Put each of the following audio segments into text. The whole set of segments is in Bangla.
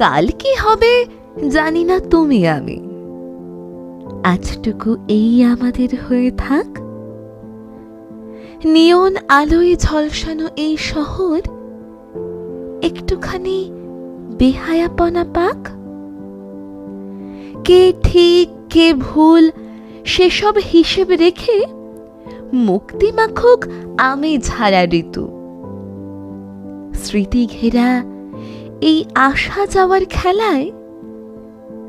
কাল কি হবে জানি না তুমি আমি। আজটুকু এই আমাদের হয়ে থাক। নিয়ন আলোয় ঝলসানো এই শহর একটুখানি বেহায়াপনা পাক। কে ঠিক, কে ভুল, সেসব হিসেব রেখে মুক্তি মাখুক আমি ঝাড়া ঋতু। স্মৃতি ঘেরা এই আসা যাওয়ার খেলায়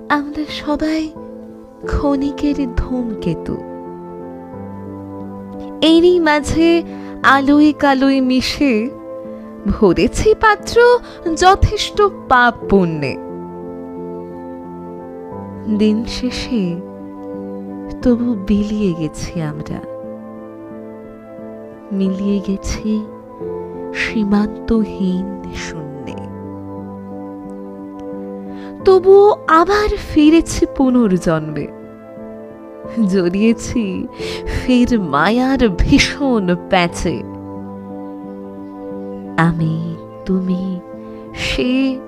আমরা সবাই ক্ষণিকের ধূমকেতু। এরই মাঝে আলোয় কালোয় মিশে ভরেছি পাত্র যথেষ্ট পাপ পুণ্যে। দিন শেষে তবু বিলিয়ে গেছি আমরা। মিলিয়ে গেছি সীমান্তহীন শূন্যে তবুও আবার ফিরেছি পুনর্জন্মে। জড়িয়েছি ফের মায়ার ভীষণ প্যাচে। আমি, তুমি, সে,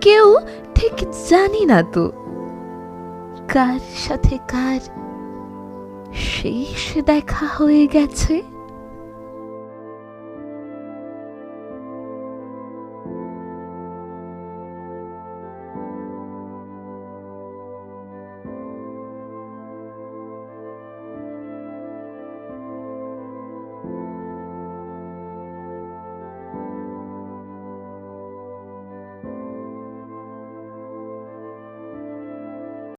কেউ ঠিক জানি না তো কার সাথে কার শেষ দেখা হয়ে গেছে।